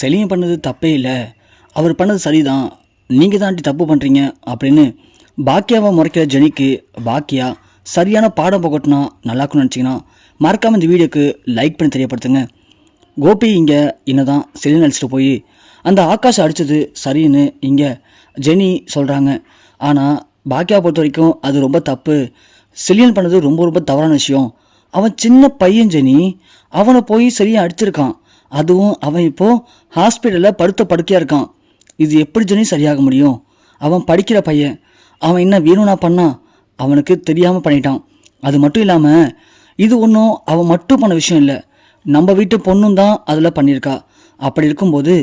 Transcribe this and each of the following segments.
செலியன் பண்ணது தப்பே இல்லை. அவர் பண்ணது சரிதான். நீங்கள் தான் தப்பு பண்ணுறீங்க அப்படின்னு பாக்கியாவை முறைக்கிற ஜெனிக்கு பாக்கியா சரியான பாடம் புகட்டினா நல்லா நினச்சிங்கன்னா மறக்காமல் இந்த வீடியோக்கு லைக் பண்ணி தெரியப்படுத்துங்க. கோபி இங்கே என்னதான் செலியன் அடிச்சுட்டு போய் அந்த ஆகாஷ் அடித்தது சரின்னு இங்கே ஜெனி சொல்கிறாங்க ஆனால் பாக்கியா பொறுத்த வரைக்கும் அது ரொம்ப தப்பு. செலியன் பண்ணது ரொம்ப ரொம்ப தவறான விஷயம். அவன் சின்ன பையன் ஜெனி. அவனை போய் சரியாக அடிச்சிருக்கான். அதுவும் அவன் இப்போ ஹாஸ்பிட்டலில் படுத்த படுக்கையாக இருக்கான். இது எப்படி ஜெனி சரியாக முடியும்? அவன் படிக்கிற பையன். அவன் என்ன வேணும்னா பண்ணான் அவனுக்கு தெரியாமல் பண்ணிட்டான். அது மட்டும் இல்லாமல் இது ஒன்றும் அவன் மட்டும் பண்ண விஷயம் இல்லை. நம்ம வீட்டு பொண்ணும் தான் அதில் பண்ணியிருக்கா. அப்படி இருக்கும்போது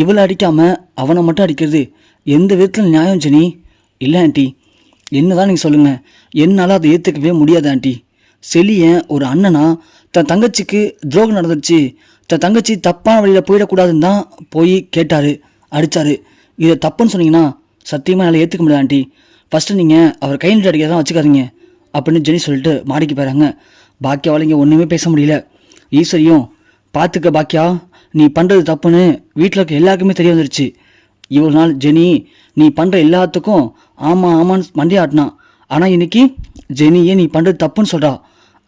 இவளை அடிக்காமல் அவனை மட்டும் அடிக்கிறது எந்த விதத்தில் நியாயம் ஜெனி? இல்லை ஆண்டி. என்னதான் நீங்கள் சொல்லுங்கள் என்னால் அதை ஏற்றுக்கவே முடியாது ஆண்டி. செலியன் ஒரு அண்ணனா தன் தங்கச்சிக்கு துரோகம் நடந்துருச்சு? தன் தங்கச்சி தப்பான வழியில் போயிடக்கூடாதுன்னு தான் போய் கேட்டார் அடித்தார் இதை தப்புன்னு சொன்னீங்கன்னா சத்தியமாக என்னால் ஏற்றுக்க முடியாது ஆண்டி. ஃபஸ்ட்டு நீங்கள் அவர் கை நீட்டு அடிக்கிறதான் வச்சுக்காதீங்க அப்படின்னு ஜெனி சொல்லிட்டு மாடிக்கு போயிறாங்க. பாக்கியாவால் இங்கே ஒன்றுமே பேச முடியல. ஈஸ்வரியும் பார்த்துக்க பாக்கியா நீ பண்ணுறது தப்புன்னு வீட்டில் இருக்க எல்லாருக்குமே தெரிய வந்துருச்சு. இவ்வளோ நாள் ஜெனி நீ பண்ணுற எல்லாத்துக்கும் ஆமாம் ஆமான்னு மண்டி ஆட்டினான் ஆனால் இன்னைக்கு ஜெனியே நீ பண்ணுறது தப்புன்னு சொல்கிறா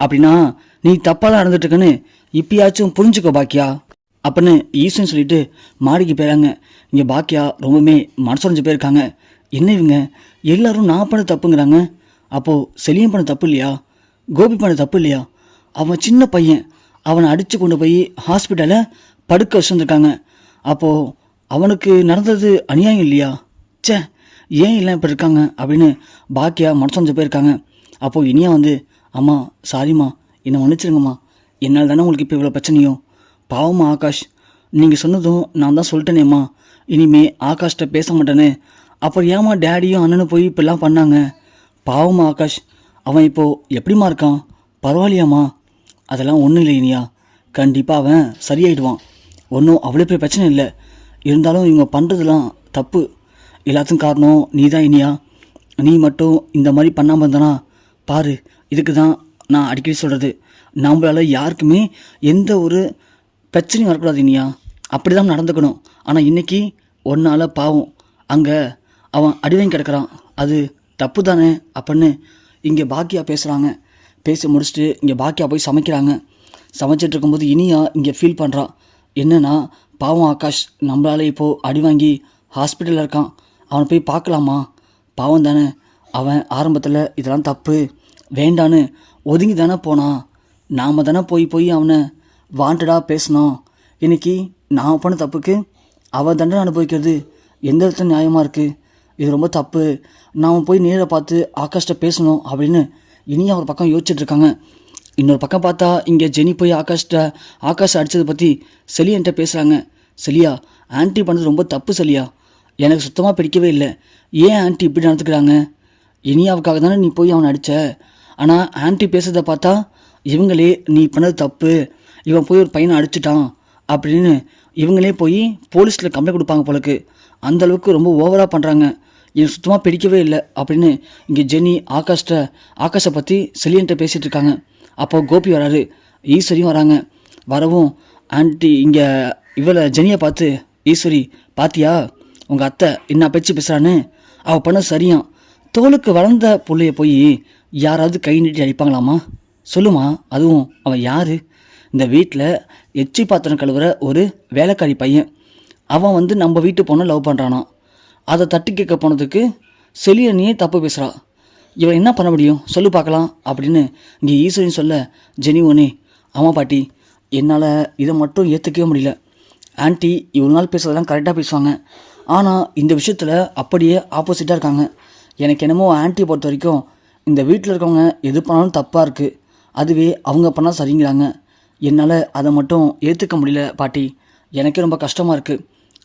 அப்படின்னா நீ தப்பாலாம் நடந்துட்டுருக்குன்னு இப்பயாச்சும் புரிஞ்சுக்கோ பாக்கியா. அப்படின்னு ஈஸ்வன் சொல்லிட்டு மாடிக்கு போயிறாங்க. இங்கே பாக்கியா ரொம்பவுமே மனசுடைஞ்சு போயிருக்காங்க. என்ன இவங்க? எல்லாரும் நான் பண்ண தப்புங்கிறாங்க. அப்போது செலியம் பண்ண தப்பு இல்லையா? கோபி பண்ண தப்பு இல்லையா? அவன் சின்ன பையன். அவனை அடித்து கொண்டு போய் ஹாஸ்பிட்டலில் படுக்க வச்சுருந்துருக்காங்க. அப்போது அவனுக்கு நடந்தது அநியாயம் இல்லையா? ச்சே ஏன் இல்லை இப்படி இருக்காங்க அப்படின்னு பாக்கியா மனசு போயிருக்காங்க. அப்போது இனியா வந்து அம்மா சாரிம்மா என்னை மன்னிச்சிருங்கம்மா. என்னால் தானே உங்களுக்கு இப்போ இவ்வளோ பிரச்சனையும் பாவம்மா ஆகாஷ். நீங்கள் சொன்னதும் நான் தான் சொல்லிட்டேனேம்மா. இனிமே ஆகாஷ்கிட்ட பேச மாட்டேன்னு அப்புறம் ஏம்மா டேடியும் அண்ணனும் போய் இப்படிலாம் பண்ணாங்க? பாவம்மா ஆகாஷ். அவன் இப்போது எப்படிம்மா இருக்கான்? பரவாயில்லையாம்மா. அதெல்லாம் ஒன்றும் இல்லை இனியா. கண்டிப்பாக அவன் சரியாயிடுவான். ஒன்றும் அவ்வளோ பெரிய பிரச்சனை இல்லை. இருந்தாலும் இவங்க பண்ணுறதுலாம் தப்பு. எல்லாத்துக்கும் காரணம் நீ தான் இனியா. நீ மட்டும் இந்த மாதிரி பண்ணாமல் இருந்தானா? பாரு இதுக்கு தான் நான் அடிக்கடி சொல்கிறது நம்மளால யாருக்குமே எந்த ஒரு பிரச்சனையும் வரக்கூடாது இனியா. அப்படி தான் நடந்துக்கணும். ஆனால் இன்னைக்கு ஒன்றால் பாவம். அங்கே அவன் அடிவாங்கி கிடக்குறான். அது தப்பு தானே அப்படின்னு இங்கே பாக்கியா பேசுகிறாங்க பேசி முடிச்சுட்டு இங்கே பாக்கியா போய் சமைக்கிறாங்க. சமைச்சிட்டு இருக்கும்போது இனியா இங்கே ஃபீல் பண்ணுறான் என்னன்னா பாவம் ஆகாஷ் நம்மளால் இப்போது அடி வாங்கி ஹாஸ்பிட்டலில் இருக்கான். அவனை போய் பார்க்கலாமா? பாவம் தானே. அவன் ஆரம்பத்தில் இதெல்லாம் தப்பு. வேண்டான்னு ஒதுங்கி தானே போனான் நாம் தானே போய் போய் அவனை வாண்டடாக பேசினோம். இன்னைக்கு நான் பண்ண தப்புக்கு அவன் தண்டனை அனுபவிக்கிறது எந்த விதத்தில் நியாயமாக இருக்குது இது ரொம்ப தப்பு. நாம் போய் நேரில் பார்த்து ஆகாஷ்ட பேசணும் அப்படின்னு இனியும் அவர் பக்கம் யோசிச்சுட்ருக்காங்க இன்னொரு பக்கம் பார்த்தா இங்கே ஜெனி போய் ஆகாஷ்ட ஆகாஷ் அடித்ததை பற்றி செலியன்ட்ட பேசுகிறாங்க செலியா ஆன்ட்டி பண்ணது ரொம்ப தப்பு செலியா. எனக்கு சுத்தமாக பிடிக்கவே இல்லை. ஏன் ஆன்ட்டி இப்படி நடந்துக்கிறாங்க? இனியாவுக்காக தானே நீ போய் அவனை அடித்த ஆனால் ஆன்ட்டி பேசுறதை பார்த்தா இவங்களே நீ பண்ணது தப்பு. இவன் போய் ஒரு பையனை அடிச்சிட்டான். அப்படின்னு இவங்களே போய் போலீஸில் கம்ப்ளைண்ட் கொடுப்பாங்க போலக்கு. அந்தளவுக்கு ரொம்ப ஓவராக பண்ணுறாங்க எனக்கு சுத்தமாக பிடிக்கவே இல்லை. அப்படின்னு இங்கே ஜெனி ஆகாஷ்ட ஆகாஷை பற்றி செலியன்ட்ட பேசிகிட்டு இருக்காங்க. அப்போ கோபி வராரு. ஈஸ்வரியும் வராங்க. வரவும் ஆன்ட்டி இங்கே இவளை ஜெனியை பார்த்து ஈஸ்வரி பாத்தியா? உங்கள் அத்தை என்ன பேச்சு பேசுகிறான்னு அவள் பண்ண சரியான் தோலுக்கு வளர்ந்த பிள்ளைய போய் யாராவது கை நீட்டி அடிப்பாங்களாமா? சொல்லுமா அதுவும் அவன் யார்? இந்த வீட்டில் எச்சி பாத்திரம் கழுவுற ஒரு வேலைக்காரி பையன். அவன் வந்து நம்ம வீட்டு பொண்ணை லவ் பண்ணுறானாம் அதை தட்டி கேட்க போனதுக்கு செலியனியே தப்பு பேசுகிறா இவன் என்ன பண்ண முடியும்? சொல்லு பார்க்கலாம் அப்படின்னு இங்கே ஈஸ்வரின் சொல்ல ஜெனி ஒனே ஆமாம் பாட்டி என்னால் இதை மட்டும் ஏற்றுக்கவே முடியல. ஆன்ட்டி இவ்வளோ நாள் பேசுறதெல்லாம் கரெக்டாக பேசுவாங்க. ஆனால் இந்த விஷயத்தில் அப்படியே ஆப்போசிட்டாக இருக்காங்க. எனக்கு என்னமோ ஆன்ட்டி பொறுத்த வரைக்கும் இந்த வீட்டில் இருக்கவங்க எது பண்ணாலும் தப்பாக இருக்குது அதுவே அவங்க பண்ணால் சரிங்கிறாங்க. என்னால் அதை மட்டும் ஏற்றுக்க முடியல பாட்டி. எனக்கே ரொம்ப கஷ்டமாக இருக்குது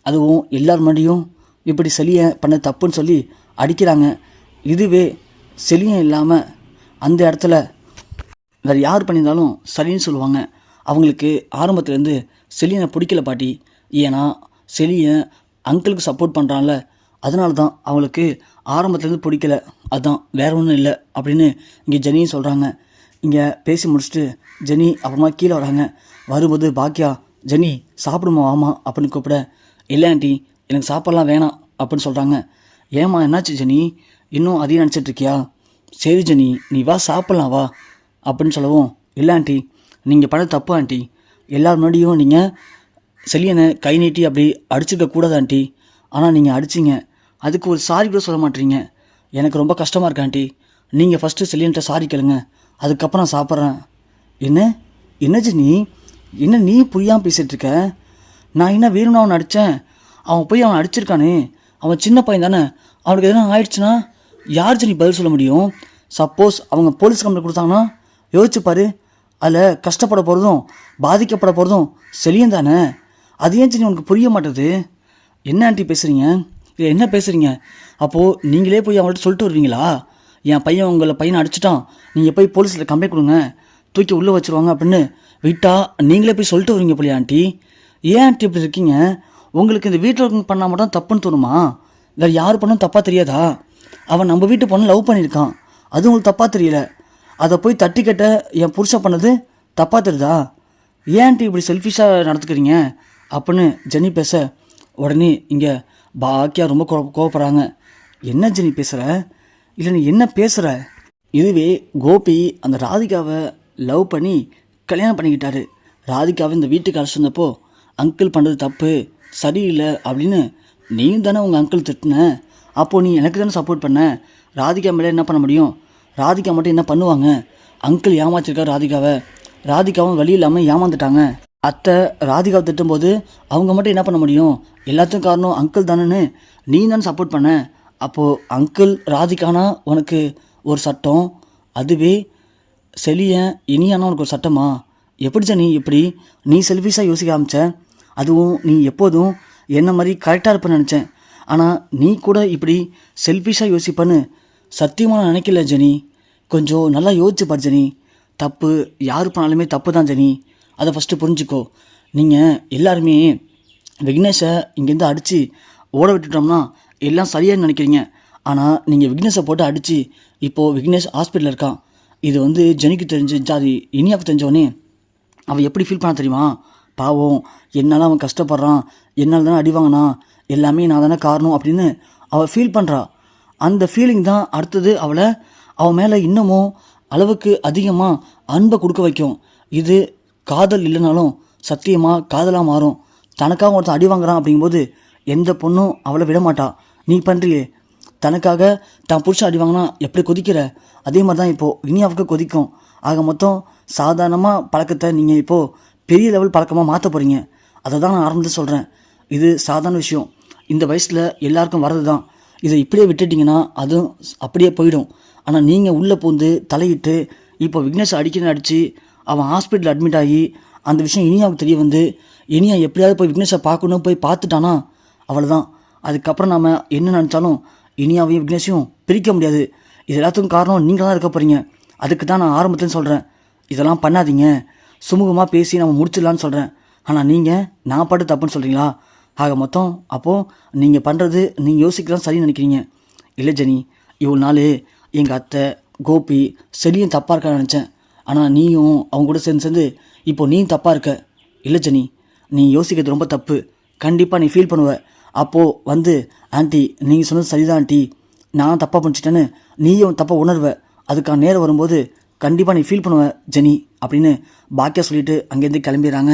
அதுவும் எல்லார் முன்னாடியும் இப்படி செலியை பண்ண தப்புன்னு சொல்லி அடிக்கிறாங்க. இதுவே செலியம் இல்லாமல் அந்த இடத்துல வேறு யார் பண்ணியிருந்தாலும் சரின்னு சொல்லுவாங்க. அவங்களுக்கு ஆரம்பத்துலேருந்து செலியனை பிடிக்கல பாட்டி. ஏன்னா செலியை அங்கிளுக்கு சப்போர்ட் பண்ணுறான்ல அதனால தான் அவங்களுக்கு ஆரம்பத்துலேருந்து பிடிக்கல. அதுதான் வேற ஒன்றும் இல்லை அப்படின்னு இங்கே ஜெனியும் சொல்கிறாங்க இங்கே பேசி முடிச்சுட்டு ஜெனி அப்புறமா கீழே வராங்க. வரும்போது பாக்கியா ஜெனி சாப்பிடுமா வாமா? அப்படின்னு கூப்பிட இல்லை ஆண்டி எனக்கு சாப்பாடெலாம் வேணாம் அப்படின்னு சொல்கிறாங்க ஏம்மா என்னாச்சு ஜெனி? இன்னும் அதையும் நினச்சிட்டு இருக்கியா? சரி ஜெனி நீ வா சாப்பிட்லாம் வா அப்படின்னு சொல்லவும் இல்லை ஆண்டி நீங்கள் பண்ண தப்பு ஆண்டி. எல்லார் முன்னாடியும் நீங்கள் செல்லியனை கை நீட்டி அப்படி அடிச்சுக்க கூடாது ஆண்டி. ஆனால் நீங்கள் அடிச்சிங்க அதுக்கு ஒரு சாரி கூட சொல்ல மாட்டீங்க. எனக்கு ரொம்ப கஷ்டமாக இருக்கு ஆண்டி. நீங்கள் ஃபஸ்ட்டு செல்லியன்ட்ட சாரி கேளுங்க. அதுக்கப்புறம் நான் சாப்பிட்றேன். என்ன? என்ன ஜெனி? என்ன நீ புரியாமல் பேசிகிட்டு இருக்க? நான் என்ன வேணும்னு அவனை அடித்தேன் அவன் போய் அவன் அடிச்சிருக்கானே. அவன் சின்ன பையன் தானே. அவனுக்கு எதனா ஆயிடுச்சுன்னா யார் ஜெனி பதில் சொல்ல முடியும்? சப்போஸ் அவங்க போலீஸ் கம்ப்ளைண்ட் கொடுத்தாங்கன்னா யோசிச்சு பாரு. அதில் கஷ்டப்பட போகிறதும் பாதிக்கப்பட போகிறதும் செலியன் தானே. அது ஏன் ஜெனி உனக்கு புரிய மாட்டேது? என்ன ஆண்டி பேசுகிறீங்க இது என்ன பேசுகிறீங்க அப்போது நீங்களே போய் அவங்கள்ட்ட சொல்லிட்டு வருவீங்களா? என் பையன் உங்களை பையனை அடிச்சிட்டான். நீங்கள் போய் போலீஸில் கம்ப்ளைண்ட் கொடுங்க. தூக்கி உள்ளே வச்சிருவாங்க அப்படின்னு விட்டா நீங்களே போய் சொல்லிட்டு வருவீங்க போலியா ஆண்டி. ஏன் ஆண்டி இப்படி இருக்கீங்க? உங்களுக்கு இந்த வீட்டில் இருக்கவங்க பண்ணால் மட்டும் தப்புன்னு தோணுமா? வேறு யார் பண்ணாலும் தப்பாக தெரியாதா? அவன் நம்ம வீட்டு பொண்ணு லவ் பண்ணியிருக்கான். அது உங்களுக்கு தப்பாக தெரியல. அதை போய் தட்டி கட்ட என் புருஷன் பண்ணது தப்பாக தெரியுதா? ஏன் ஆண்டி இப்படி செல்ஃபிஷாக நடத்துக்கிறீங்க அப்படின்னு ஜெனி பேச உடனே இங்கே பாக்கியா ரொம்ப கோ கோவப்படுறாங்க. என்ன ஜெனி பேசுகிற இல்லை நீ என்ன பேசுகிற இதுவே கோபி அந்த ராதிகாவை லவ் பண்ணி கல்யாணம் பண்ணிக்கிட்டாரு. ராதிகாவை இந்த வீட்டுக்கு அழைச்சிருந்தப்போ அங்கிள் பண்ணுறது தப்பு சரியில்லை அப்படின்னு நீ தானே உங்கள் அங்கிள் திட்டின? அப்போது நீ எனக்கு தானே சப்போர்ட் பண்ண? ராதிகா மேலே என்ன பண்ண முடியும்? ராதிகா மட்டும் என்ன பண்ணுவாங்க? அங்கிள் ஏமாத்திருக்காரு ராதிகாவை. ராதிகாவும் வழி இல்லாமல் ஏமாந்துட்டாங்க. அத்தை ராதிகாவை திட்டும்போது அவங்க மட்டும் என்ன பண்ண முடியும்? எல்லாத்துக்கும் காரணம் அங்கிள் தானேன்னு நீ தானே சப்போர்ட் பண்ண. அப்போது அங்கிள் ராதிகானா உனக்கு ஒரு சட்டம்? அதுவே செலியன் இனியானா உனக்கு ஒரு சட்டமா? எப்படி நீ இப்படி நீ செல்ஃபிஷாக யோசிக்க ஆரம்பிச்ச. அதுவும் நீ எப்போதும் என்ன மாதிரி கரெக்டாக இருப்பேன்னு நினச்சேன். ஆனால் நீ கூட இப்படி செல்ஃபிஷாக யோசிப்பேன்னு சத்தியமாக நான் நினைக்கல ஜெனி. கொஞ்சம் நல்லா யோசிச்சு பார் ஜெனி. தப்பு யார் பண்ணாலுமே தப்பு தான் ஜெனி. அதை ஃபஸ்ட்டு புரிஞ்சுக்கோ. நீங்கள் எல்லாருமே விக்னேஷை இங்கேருந்து அடித்து ஓட விட்டுட்டோம்னா எல்லாம் சரியாக நினைக்கிறீங்க. ஆனால் நீங்கள் விக்னேஷை போட்டு அடித்து இப்போது விக்னேஷ் ஹாஸ்பிட்டலில் இருக்கான். இது வந்து ஜெனிக்கு தெரிஞ்சு ஜாதி இனியாவுக்கு தெரிஞ்சவனே அவன் எப்படி ஃபீல் பண்ண தெரியுமா? பாவம் என்னால் அவன் கஷ்டப்படுறான் என்னால் தானே அடி வாங்கினான் எல்லாமே நான் தானே காரணம் அப்படின்னு அவள் ஃபீல் பண்ணுறா அந்த ஃபீலிங் தான் அடுத்தது அவளை அவன் மேலே இன்னமும் அளவுக்கு அதிகமாக அன்பை கொடுக்க வைக்கும். இது காதல் இல்லைனாலும் சத்தியமாக காதலாக மாறும். தனக்காக ஒருத்தன் அடி வாங்குறான் அப்படிங்கும்போது எந்த பொண்ணும் அவளை விட மாட்டா. நீ பண்ணுறியே தனக்காக தான் புருஷன் அடி வாங்கினா எப்படி கொதிக்கிற? அதே மாதிரி தான் இப்போது இனியாவுக்கு கொதிக்கும். ஆக மொத்தம் சாதாரணமாக பழக்கத்தை நீங்கள் இப்போது பெரிய லெவல் பழக்கமாக மாற்ற போகிறீங்க அதை தான் நான் ஆரம்பத்தில் சொல்கிறேன் இது சாதாரண விஷயம். இந்த வயசில் எல்லாருக்கும் வர்றது தான் இதை இப்படியே விட்டுட்டிங்கன்னா அதுவும் அப்படியே போயிடும். ஆனால் நீங்கள் உள்ளே பூந்து தலையிட்டு இப்போ விக்னேஷ் அடிக்கணும் அடித்து அவன் ஹாஸ்பிட்டல் அட்மிட் ஆகி அந்த விஷயம் இனியாவுக்கு தெரிய வந்து இனியா எப்படியாவது போய் விக்னேஷை பார்க்கணும் போய் பார்த்துட்டானா? அவ்வளோதான் அதுக்கப்புறம் நாம் என்ன நினச்சாலும் இனியாவையும் விக்னேஷையும் பிரிக்க முடியாது. இது எல்லாத்துக்கும் காரணம் நீங்கள் தான் இருக்க போகிறீங்க அதுக்கு தான் நான் ஆரம்பத்துலேருந்து சொல்கிறேன் இதெல்லாம் பண்ணாதீங்க. சுமூகமாக பேசி நம்ம முடிச்சிடலான்னு சொல்கிறேன் ஆனால் நீங்கள் நான் பாட்டு தப்புன்னு சொல்கிறீங்களா ஆக மொத்தம் அப்போது நீங்கள் பண்ணுறது நீங்கள் யோசிக்கலாம் சரின்னு நினைக்கிறீங்க. இல்லை ஜெனி இவ்வளோ நாள் எங்கள் அத்தை கோபி செலியும் தப்பாக இருக்கான்னு நினச்சேன். ஆனால் நீயும் அவங்க கூட சேர்ந்து சேர்ந்து இப்போ நீயும் தப்பாக இருக்க. இல்லை ஜெனி நீ யோசிக்கிறது ரொம்ப தப்பு. கண்டிப்பாக நீ ஃபீல் பண்ணுவ. அப்போது வந்து ஆண்டி நீங்கள் சொன்னது சரிதான் ஆண்டி. நான் தப்பாக பண்ணிச்சிட்டேன்னு நீயும் தப்பாக உணர்வ. அதுக்கான நேரம் வரும்போது கண்டிப்பாக நீ ஃபீல் பண்ணுவ ஜெனி அப்படின்னு பாக்கியா சொல்லிட்டு அங்கேருந்து கிளம்பிடுறாங்க.